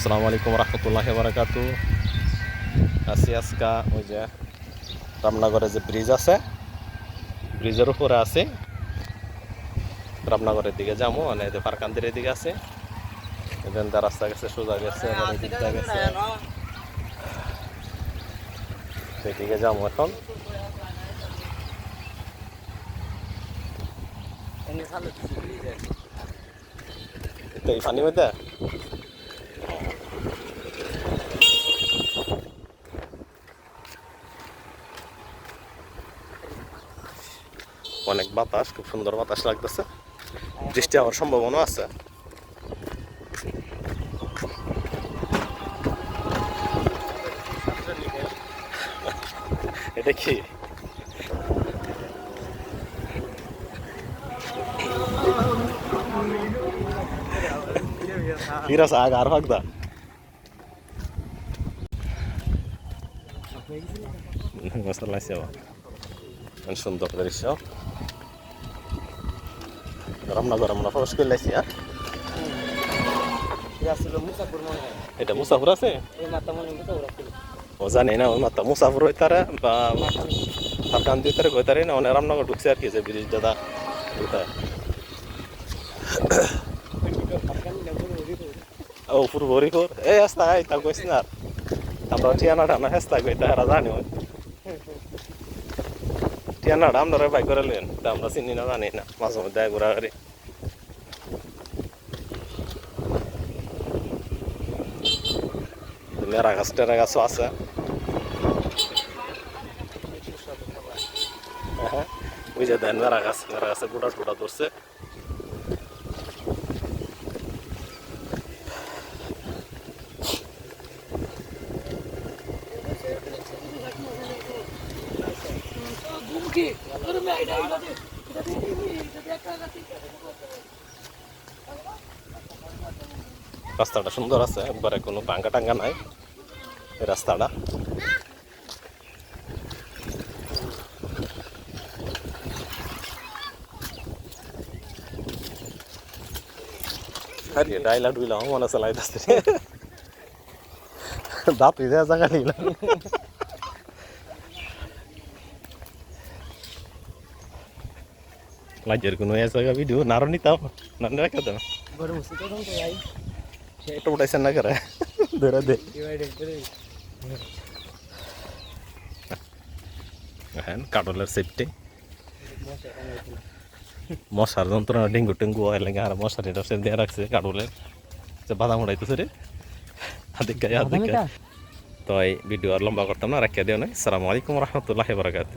আসসালামু আলাইকুম রহমতুল্লাহ বারাকাত আছি আজকা ওই যে রামনগরে যে ব্রিজ আছে ব্রিজের উপরে আছে রামনগরের দিকে যাব মানে এদের ফারকান্দির দিকে আছে এখান দিয়ে রাস্তা গেছে সোজা গেছে গেছে সেদিকে যাব এখন এই পানি মধ্যে অনেক বাতাস খুব সুন্দর বাতাস লাগতেছে। বৃষ্টি হওয়ার সম্ভাবনা আছে। এটা কি? আর সুন্দর দৃশ্য রামনগর আমরা প্রবেশ করে লাইছি হ্যাঁ এটা মুসাফর আছে ও জানি না ওই মাত্র মুসাফর হইতারে বা ফারকান দিতারে হইতারে না অনেক রামনগর ঢুকছে আর কি যে ব্রিজ দাদা ও পুরো ভরি কর এই আস্তা আই তা কইস না আমরা ঠিয়ানা টানা হেস্তা কই তা হেরা জানি ওই ঠিয়ানাটা আপনারা বাই করে লেন আমরা চিনি না জানি না মাঝে মধ্যে ঘোরা গাড়ি মেরা গাছ টেরা গাছও আছে হ্যাঁ ওই যে দেন মেরা গাছ মেরা গাছে গোটা টোটা ধরছে রাস্তাটা সুন্দর আছে, একবারে কোনো ভাঙ্গা টাঙ্গা নাই রাস্তাটা। আরে ডাইলা ডুইলা মনে চালাইতেছে দাঁত হয়ে যায় জায়গা নিলাম। লাজের কোনো এসে ভিডিও নারো নিতাম না রেখে দাও এটা উঠাইছেন না করে ধরে দে হ্যাঁ কাটলের সেফটি মশার যন্ত্রণা ডেঙ্গু টেঙ্গু হয় লাগে আর মশারি টসে দিয়ে রাখছে কাটলের যে বাদাম উঠাইতেছে রে হাতে গায়ে হাতে গায়ে তো এই ভিডিও আর লম্বা করতাম না রাখিয়া দেওয়া নাই সালামু আলাইকুম রহমতুল্লাহ বারাকাত